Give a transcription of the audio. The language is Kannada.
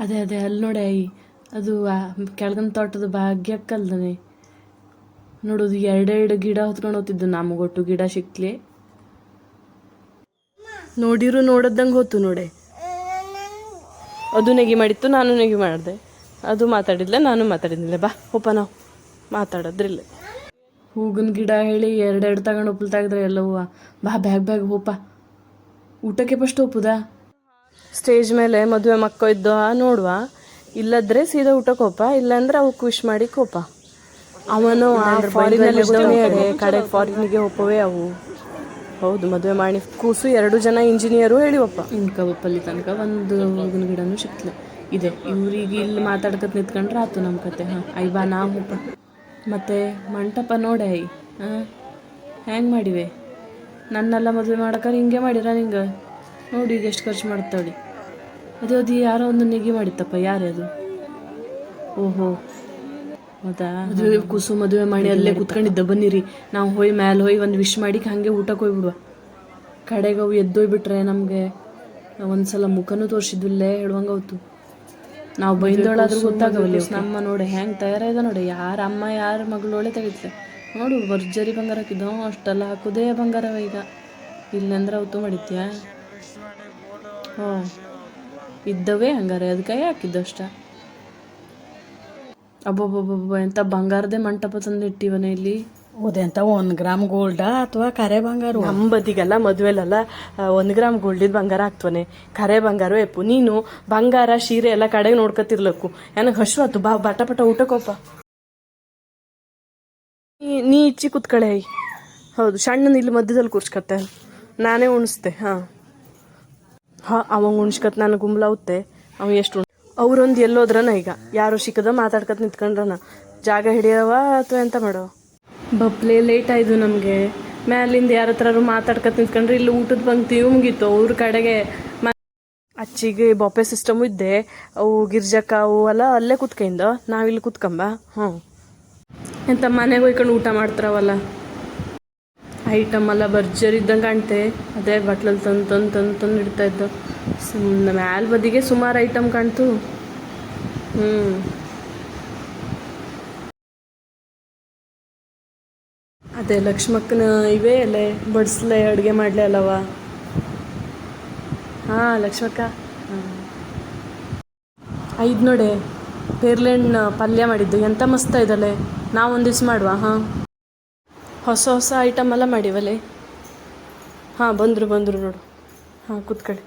ಅದೇ ಅದೇ ಅಲ್ಲಿ ನೋಡೆ ಅದು ಕೆಳಗಿನ ತೋಟದ ಭಾಗ್ಯಕ್ಕಲ್ದನೆ ನೋಡೋದು ಎರಡೆರಡು ಗಿಡ ಹೊತ್ಕೊಂಡು ಹೋಗ್ತಿದ್ದು ನಮಗೊಟ್ಟು ಗಿಡ ಸಿಕ್ಲಿ. ನೋಡಿರು ನೋಡದ್ದಂಗೆ ಹೋತು ನೋಡೆ. ಅದು ನೆಗಿ ಮಾಡಿತ್ತು, ನಾನು ನೆಗಿ ಮಾಡಿದೆ. ಅದು ಮಾತಾಡಿದ್ಲೆ, ನಾನು ಮಾತಾಡಿದ್ಲೆ ಬಾ ಒಪ್ಪ ನಾವು. ಮಾತಾಡೋದ್ರಿಲ್ಲ. ಹೂಗಿನ ಗಿಡ ಹೇಳಿ ಎರಡೆರಡು ತಗೊಂಡು ಒಪ್ಪಲ್ ತೆಗೆದ್ರೆ ಎಲ್ಲ ಹೂವ ಬಾ, ಬ್ಯಾಗ್ ಬ್ಯಾಗ್, ಹೋಪ. ಊಟಕ್ಕೆ ಫಸ್ಟ್ ಒಪ್ಪುದಾ ಸ್ಟೇಜ್ ಮೇಲೆ ಮದುವೆ ಮಕ್ಕ ಇದ್ದು ನೋಡುವ. ಇಲ್ಲದ್ರೆ ಸೀದಾ ಊಟಕ್ಕೆ ಕೋಪ ಇಲ್ಲಾಂದ್ರೆ ಅವು ವಿಶ್ ಮಾಡಿ ಕೋಪ. ಅವನು ಫಾರಿನಲ್ಲಿ ಕಡೆ ಫಾರಿನಿಗೆ ಹೋಪವೇ ಅವು. ಹೌದು ಮದುವೆ ಮಾಡಿ ಕೂಸು ಎರಡು ಜನ ಇಂಜಿನಿಯರು ಹೇಳಿವಪ್ಪ. ಇನ್ಕ ಒಪ್ಪಲ್ಲಿ ತನಕ ಒಂದು ಹೂವಿನ ಗಿಡನೂ ಸಿಕ್ತಲೆ ಇದೆ ಇವ್ರಿಗೆ ಇಲ್ಲಿ ಮಾತಾಡ್ಕತ್ ನಿಂತ್ಕೊಂಡ್ರೆ ಆತು ನಮ್ಮ ಕತೆ ಹಾಂ. ಐ ಬಾ ನಾ ಹೋಪ ಮತ್ತೆ ಮಂಟಪ ನೋಡೆ ಹಾಂ. ಮಾಡಿವೆ? ನನ್ನೆಲ್ಲ ಮದುವೆ ಮಾಡಕ್ಕಾರ ಹಿಂಗೆ ಮಾಡಿರ ನಿಂಗೆ? ನೋಡಿ ಈಗ ಎಷ್ಟು ಖರ್ಚು ಮಾಡ್ತಾಳೆ. ಅದು ಅದು ಯಾರೋ ಒಂದು ನೆಗಿ ಮಾಡಿತ್ತಪ್ಪ ಯಾರೇ ಅದು ಓಹೋ. ಹೌದಾ? ಮದುವೆ ಕುಸು ಮದುವೆ ಮಾಡಿ ಅಲ್ಲೇ ಕುತ್ಕೊಂಡಿದ್ದ ಬನ್ನಿರಿ. ನಾವು ಹೋಯ್ ಮ್ಯಾಲೆ ಹೋಯ್ ಒಂದು ವಿಶ್ ಮಾಡಿ ಹಂಗೆ ಊಟಕ್ಕೆ ಹೋಗ್ಬಿಡುವ. ಕಡೆಗೆ ಅವು ಎದ್ದೋಯ್ಬಿಟ್ರೆ ನಮಗೆ ಒಂದ್ಸಲ ಮುಖನೂ ತೋರಿಸಿದ್ವಿಲ್ಲೇ ಹೇಳುವಂಗೆ ಅವತ್ತು ನಾವು ಬೈದೋಳಾದ್ರೂ ಗೊತ್ತಾಗವಲ್ಲ ನಮ್ಮ ನೋಡಿ ಹೆಂಗೆ ತಯಾರಾಯ್ದ ನೋಡಿ. ಯಾರ ಅಮ್ಮ ಯಾರ ಮಗಳೊಳೆ ತೆಗಿತ ನೋಡು ಭರ್ಜರಿ ಬಂಗಾರ ಹಾಕಿದ್ದೋ ಅಷ್ಟೆಲ್ಲ ಹಾಕೋದೇ ಬಂಗಾರವ ಈಗ. ಇಲ್ಲಂದ್ರೆ ಅವತ್ತು ಮಾಡಿತ್ಯಾ ಹ್ಞೂ ಇದ್ದವೇ ಹಂಗಾರೆ ಅದಕ್ಕೆ ಹಾಕಿದ್ದು ಅಷ್ಟ ಅಬ್ಬಬ್ಬಬ್ಬ ಎಂತ ಬಂಗಾರದೇ ಮಂಟಪ ತಂದು ಇಟ್ಟಿವನ ಇಲ್ಲಿ. ಓದೆಂತ ಒಂದು ಗ್ರಾಮ್ ಗೋಲ್ಡಾ ಅಥವಾ ಕರೆ ಬಂಗಾರ ನಮ್ಮ ಬದಿಗೆಲ್ಲ ಮದುವೆಲೆಲ್ಲ ಒಂದು ಗ್ರಾಮ್ ಗೋಲ್ಡಿದ ಬಂಗಾರ ಹಾಕ್ತವನೆ. ಕರೆ ಬಂಗಾರ ಎಪ್ಪು ನೀನು ಬಂಗಾರ ಶೀರೆ ಎಲ್ಲ ಕಡೆಗೆ ನೋಡ್ಕೊತಿರ್ಲಕ್ಕು. ನನಗೆ ಆತು ಬಾ ಬಟ ಪಟ ಊಟಕ್ಕೋಪ ನೀ- ನೀ ಇಚ್ಚಿ ಕುತ್ಕಳೆ. ಐ ಹೌದು ಸಣ್ಣನ ಇಲ್ಲಿ ಮಧ್ಯದಲ್ಲಿ ಕೂರ್ಸ್ಕತ್ತೆ. ನಾನೇ ಉಣಿಸ್ತೆ ಹಾಂ. ಹಾಂ ಅವ ಉಣ್ಸ್ಕತ್ ನಾನು ಗುಂಬ್ಲಾವುತ್ತೆ ಅವ ಎಷ್ಟು ಅವ್ರೊಂದು ಎಲ್ಲೋದ್ರನ ಈಗ. ಯಾರು ಸಿಕ್ಕದ ಮಾತಾಡ್ಕತ್ ನಿಂತ್ಕೊಂಡ್ರನ. ಜಾಗ ಹಿಡಿಯವ ಅಥವಾ ಎಂತ ಮಾಡೋ? ಬಪ್ಲೆ ಲೇಟ್ ಆಯ್ದು ನಮಗೆ. ಮ್ಯಾಲಿಂದ ಯಾರ ಹತ್ರ ಮಾತಾಡ್ಕತ್ ನಿಂತ್ಕೊಂಡ್ರೆ ಇಲ್ಲಿ ಊಟದ ಪಂಕ್ತಿ ಮುಗೀತು ಅವ್ರ ಕಡೆಗೆ ಅಚ್ಚಿಗೆ ಬೊಪ್ಪೆ ಸಿಸ್ಟಮು ಇದ್ದೆ. ಅವು ಗಿರ್ಜಕ್ಕ ಅವು ಎಲ್ಲ ಅಲ್ಲೇ ಕುತ್ಕಂದ. ನಾವಿಲ್ಲಿ ಕುತ್ಕೊಂಬ? ಹ್ಞೂ ಎಂತ ಮನೆಗೆ ಹೋಯ್ಕೊಂಡು ಊಟ ಮಾಡ್ತಾರವಲ್ಲ. ಐಟಮ್ ಎಲ್ಲ ಭರ್ಜರಿ ಇದ್ದಂಗೆ ಕಾಣ್ತೆ. ಅದೇ ಬಟ್ಲಲ್ಲಿ ತಂದು ತಂದು ತಂದು ತಂದು ಇಡ್ತಾ ಇದ್ದು. ಸುಮ್ಮನೆ ಮ್ಯಾಲ ಬದಿಗೆ ಸುಮಾರು ಐಟಮ್ ಕಾಣ್ತು. ಹ್ಞೂ ಅದೇ ಲಕ್ಷ್ಮಕ್ಕನ ಇವೇ ಅಲ್ಲೇ ಬಡಿಸ್ಲೆ ಅಡುಗೆ ಮಾಡಲೇ ಅಲ್ಲವ? ಹಾಂ, ಲಕ್ಷ್ಮಕ್ಕ. ಐದು ನೋಡೆ. ಪೇರ್ಲೆಣ್ಣ ಪಲ್ಯ ಮಾಡಿದ್ದು. ಎಂಥ ಮಸ್ತ ಇದಲ್ಲೇ ನಾವು ಒಂದು ದಿವ್ಸ ಮಾಡುವ, ಹಾಂ? ಹೊಸ ಹೊಸ ಐಟಮ್ ಎಲ್ಲ ಮಾಡಿವಲ್ಲೇ ಹಾಂ ಬಂದರು ಬಂದರು ನೋಡು. ಹಾಂ ಕೂತ್ಕೊಳ್ಳಿ